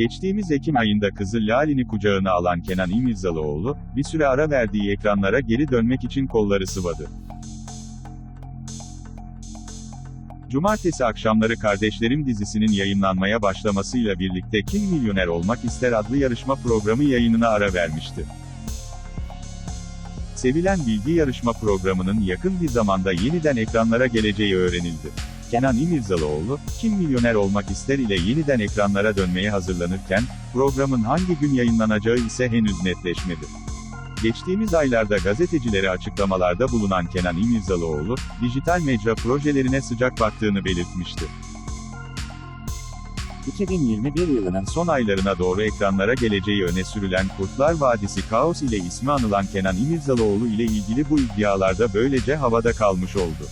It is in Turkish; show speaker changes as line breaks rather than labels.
Geçtiğimiz Ekim ayında kızı Lale'ni kucağına alan Kenan İmirzalıoğlu, bir süre ara verdiği ekranlara geri dönmek için kolları sıvadı. Cumartesi akşamları Kardeşlerim dizisinin yayınlanmaya başlamasıyla birlikte Kim Milyoner Olmak İster adlı yarışma programı yayınına ara vermişti. Sevilen bilgi yarışma programının yakın bir zamanda yeniden ekranlara geleceği öğrenildi. Kenan İmirzalıoğlu, Kim Milyoner Olmak İster ile yeniden ekranlara dönmeye hazırlanırken, programın hangi gün yayınlanacağı ise henüz netleşmedi. Geçtiğimiz aylarda gazetecilere açıklamalarda bulunan Kenan İmirzalıoğlu, dijital mecra projelerine sıcak baktığını belirtmişti.
2021 yılının
Son aylarına doğru ekranlara geleceği öne sürülen Kurtlar Vadisi Kaos ile ismi anılan Kenan İmirzalıoğlu ile ilgili bu iddialarda böylece havada kalmış oldu.